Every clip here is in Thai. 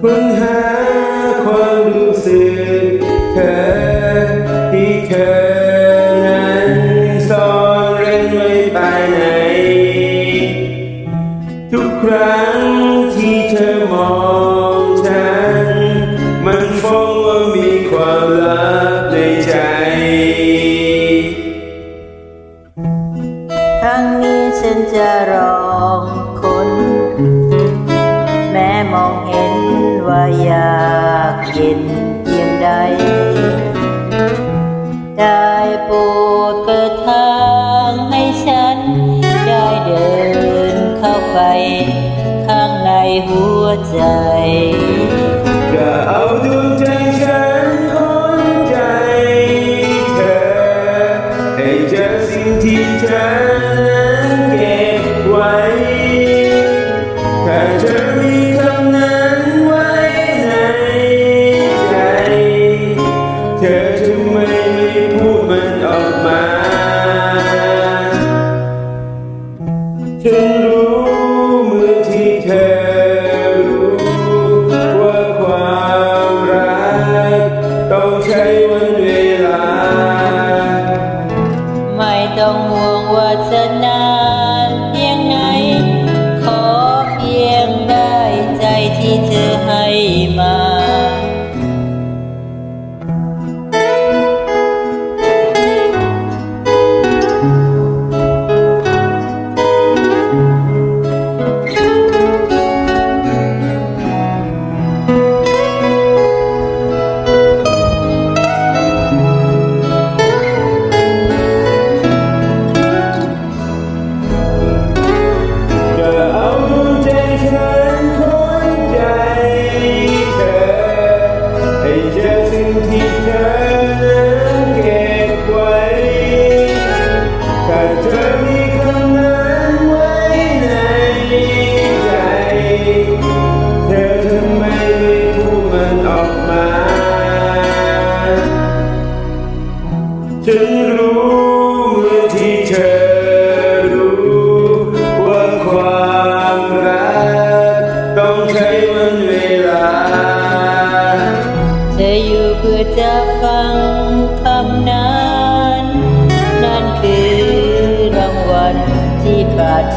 ค้นหาความรู้สึกเธอที่เธอนั้นซ่อนเร้นไว้ภายใน ทุกครั้งที่เธอมองฉัน มันฟ้องว่ามีความลับในใจ ครั้งนี้ฉันจะรองคน แม้มองาอยากเย็นเพียงใด ได้โปรดเปิดทางให้ฉัน ได้เดินเข้าไป ข้างในหัวใจก็เอาดวงใจฉันคนใจเธอ ให้เจอสิ่งที่เธอนั้นเก็บไว้ เธอทำไมไม่พูดมันออกมาฉันรู้เมื่อที่เธอรู้ว่าความรักต้องใช้วันเวลา ไม่ต้องห่วงว่าจะนาน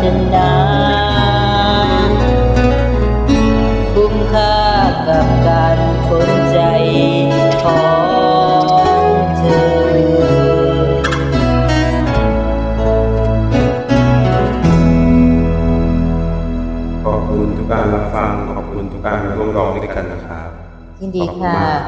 ปรารถนาคุ้มค่ากับการคนใจของเธอ ขอบคุณทุกการรับฟัง ขอบคุณทุกการร่วมร้องด้วยกันนะครับยินดีขอบณค่ะ มาก